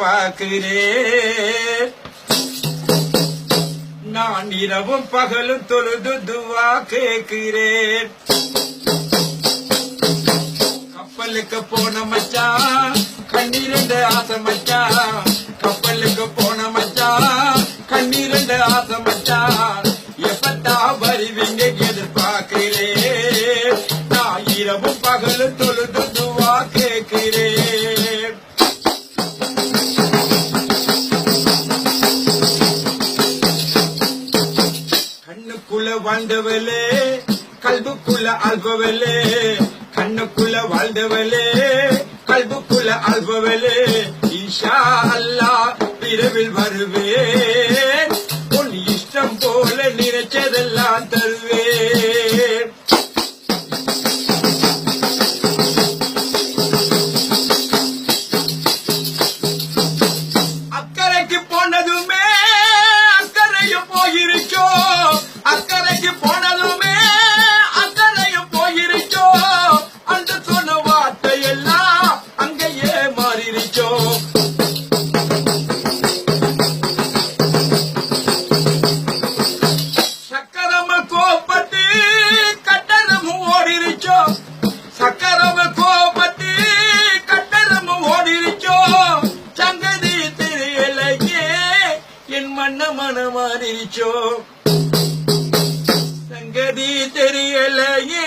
எதிர்பார்க்கிறேன் நான் இரவும் பகலும் தொழுது துவா கேட்கிறேன். கப்பலுக்கு போன மச்சா கண்ணீரண்டு ஆசை மச்சா வாழ்ந்தவளே கல்புக்குள்ள அல்பவளே கண்ணுக்குள்ள வாழ்ந்தவளே கல்புக்குள்ள அல்பவளே ஈஷா அல்லா விரைவில் வருவேன். உன் இஷ்டம் போல நினைச்சதெல்லாம் தருவேன். என்ன மனமாறிச்சோ? சங்கதி தெரியலையே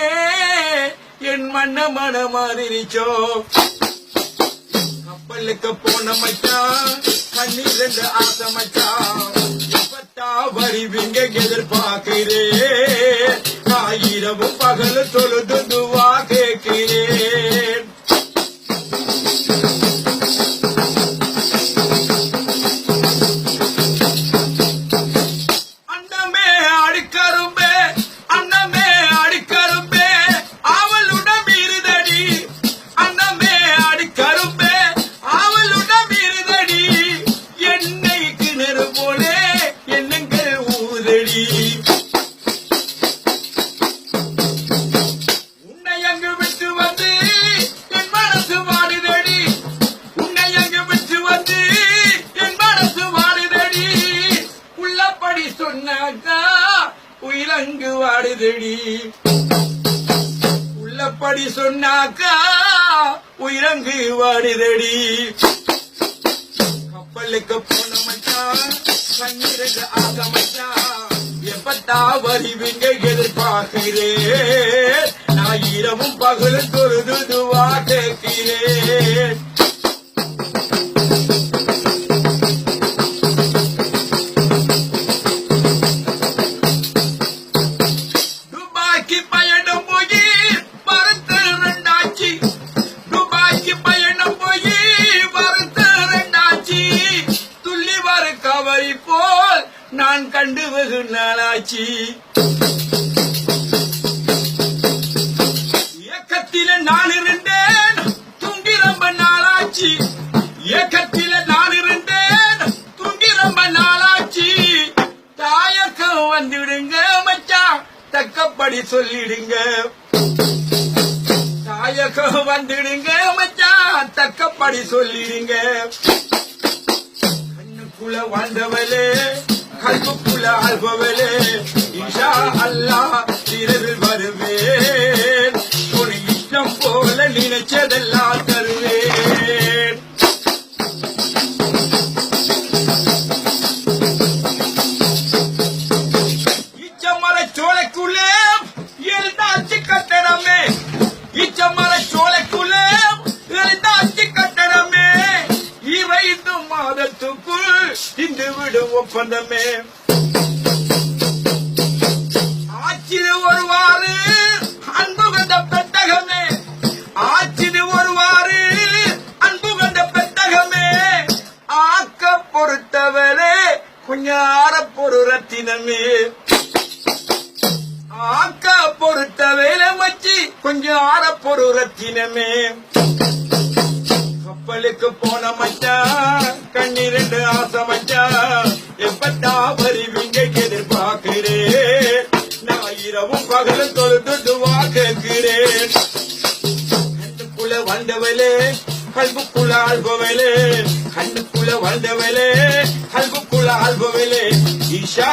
என் மன்ன மனமாறிச்சோ? கப்பலுக்கு போன மச்சான் கண்ணீர் ரெண்டு ஆசை மச்சான் எப்பத்தா வருவீங்க எதிர்பார்க்கிறேன் உயிரங்கு வாடுதடி. உள்ளபடி சொன்னாக்கா உயிரங்கு வாடுதடி. கப்பலுக்கு போன மச்சான் கண்ணீருக்கு ஆக மச்சான் பட்டா வருவீங்க எதிர்பார்க்கிறேன். நான் இரவும் பகலும் தொழுது துவா கேட்கிறேன். வெகு நாளாச்சு. இயக்கத்தில நான் இருந்தேன் தூங்கி ரொம்ப நாளாச்சு. இயக்கத்தில நான் இருந்தேன் தூங்கி ரொம்ப நாளாச்சு. தாயக்கம் வந்துடுங்க மச்சான் தக்கப்படி சொல்லிடுங்க. தாயக்கம் வந்துடுங்க மச்சான் தக்கப்படி சொல்லிடுங்க. கண்ணுக்குள்ள வாழ்ந்தவளே. கல்புக்குள்ள அல்பவளே இஷா அல்லாஹ் திரவில் வருவேன். ஒரு இஷ்டம் போல நினைச்சதெல்லாம் ஒப்பந்தமே. ஆச்சிரு ஒருவாறு அன்பு கண்ட பெட்டகமே ஆச்சிரு ஒருவாறு அன்பு கண்ட பெட்டகமே ஆக்க பொறுத்தவரே குஞ்சார பொரு ரத்தினமே ஆக்க பொறுத்த வேலை மச்சி கொஞ்சம் ஆற பொரு ரத்தினமே கப்பலுக்கு போன மச்சான் கண்ணீரண்டு ஆசை மச்சா எப்பட்டா வருவீங்க எதிர்பார்க்கிறேன் நான் இரவும் பகலும் தொழுது துவா கேட்கிறேன் கண்ணுக்குள்ள வந்தவளே கல்புக்குள்ள ஆள்பவளே. கண்ணுக்குள்ள வந்தவளே அல்புக்குள்ள ஆள்பவளே. ஈஷா